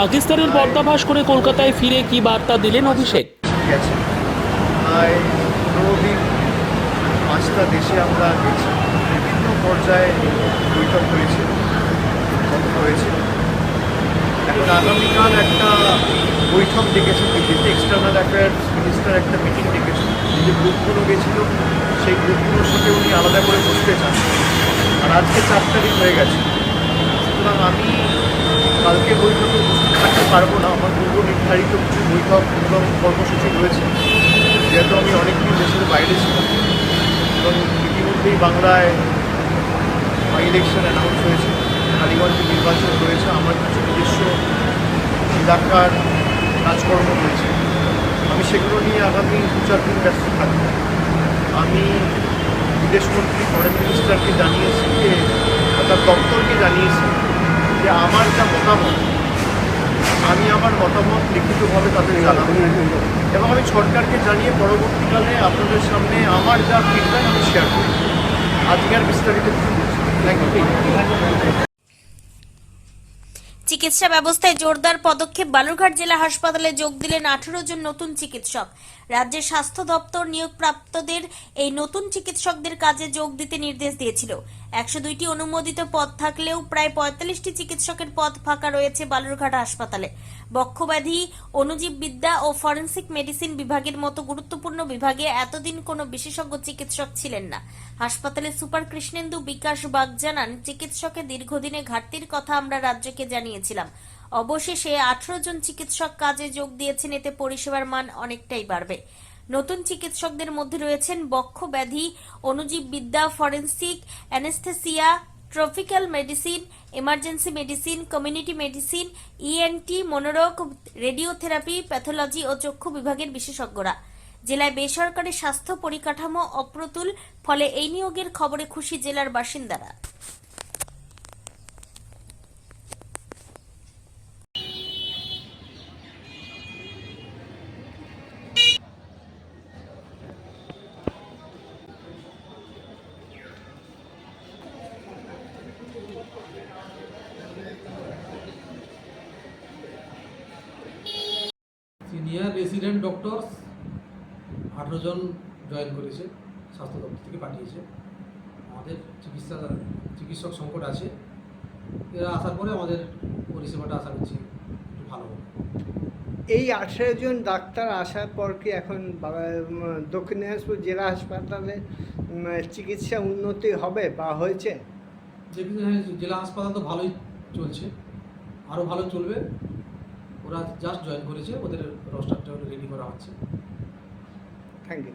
পাকিস্তানের পর্দাভাস করে কলকাতায় ফিরে কি বার্তা দিলেন অভিষেক? গেছে। প্রায় পনেরো দিন পাঁচটা দেশে আমরা গেছি। বিভিন্ন পর্যায়ে বৈঠক হয়েছে বন্ধ হয়েছে। এখন আগামীকাল একটা বৈঠক ডেকেছে দিল্লিতে। এক্সটার্নাল অ্যাফেয়ার্স মিনিস্টার একটা মিটিং ডেকেছে। যে গ্রুপগুলো গেছিল, সেই গ্রুপগুলোর সাথে উনি আলাদা করে বসতে চান। আর আজকে চার তারিখ হয়ে গেছে। সুতরাং আমি কালকে বৈঠকে উপস্থিত থাকতে পারব না। আমার পূর্ব নির্ধারিত কিছু বৈঠক এবং কর্মসূচি রয়েছে। যেহেতু আমি অনেকদিন দেশের বাইরে ছিলাম এবং ইতিমধ্যেই বাংলায় ইলেকশন অ্যানাউন্স হয়েছে, কালীগঞ্জে নির্বাচন রয়েছে, আমার কিছু নিজস্ব এলাকার কাজকর্ম রয়েছে। আমি সেগুলো নিয়ে আগামী দু চার দিন ব্যস্ত থাকব। আমি বিদেশমন্ত্রী ফরেন মিনিস্টারকে জানিয়েছি যে তার দপ্তরকে জানিয়েছি যে আমার যা মতামত, আমি আমার মতামত লিখিতভাবে তাদের জানাব। এবং আমি সরকারকে জানিয়ে পরবর্তীকালে আপনাদের সামনে আমার যা ফিডব্যাক আমি শেয়ার করি চিকিৎসা ব্যবস্থায় জোরদার পদক্ষেপ বালুরঘাট জেলা হাসপাতালে যোগ দিলেন আঠারো জন নতুন চিকিৎসক। রাজ্যের স্বাস্থ্য দপ্তর নিয়োগপ্রাপ্তদের এই নতুন চিকিৎসকদের কাজে যোগ দিতে নির্দেশ দিয়েছিল। একশো দুইটি অনুমোদিত পদ থাকলেও প্রায় পঁয়তাল্লিশটি চিকিৎসকের পদ ফাঁকা রয়েছে বালুরঘাট হাসপাতালে। বক্ষব্যাধি অনুজীব বিদ্যা ও ফরেন্সিক মেডিসিন বিভাগের মতো গুরুত্বপূর্ণ বিভাগে এতদিন কোনো বিশেষজ্ঞ চিকিৎসক ছিলেন না। হাসপাতালের সুপার কৃষ্ণেন্দু বিকাশ বাগ জানান চিকিৎসকের দীর্ঘদিনে ঘাটতির কথা আমরা রাজ্যকে জানিয়েছিলাম। অবশেষে আঠারো জন চিকিৎসক কাজে যোগ দিয়েছেন, এতে পরিষেবার মান অনেকটাই বাড়বে। নতুন চিকিৎসকদের মধ্যে রয়েছেন বক্ষ ব্যাধি অনুজীব বিদ্যা, forensic, anaesthesia, tropical medicine, emergency medicine, community medicine ENT মনোরোগ, radiotherapy, pathology ও চক্ষু বিভাগের বিশেষজ্ঞরা। জেলায় বেসরকারি স্বাস্থ্য পরিকাঠামো অপ্রতুল, ফলে এই নিয়োগের খবরে খুশি জেলার বাসিন্দারা। সিনিয়র রেসিডেন্ট ডক্টরস আঠেরো জন জয়েন করেছে স্বাস্থ্য দপ্তর থেকে পাঠিয়েছে। আমাদের চিকিৎসা চিকিৎসক সংকট আছে। এরা আসার পরে আমাদের পরিষেবাটা আশা করছি একটু ভালো হবে। এই আঠেরো জন ডাক্তার আসার পর কি এখন দক্ষিণ দিনাজপুর জেলা হাসপাতালে চিকিৎসা উন্নতি হবে বা হয়েছে? হ্যাঁ, জেলা হাসপাতাল তো ভালোই চলছে। আরও ভালো চলবে। ওরা জাস্ট জয়েন করেছে ওদের রোস্টারটা রেডি করা হচ্ছে। থ্যাংক ইউ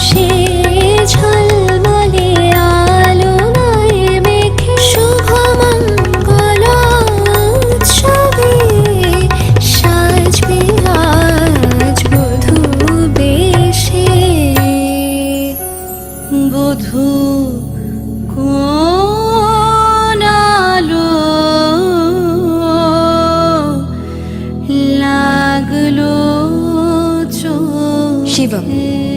পরশে ঝলমলে আলোয় মেখে শুভ মঙ্গল উৎসবে সাজবে বধূ বেশে। বধূ আলো শিবম।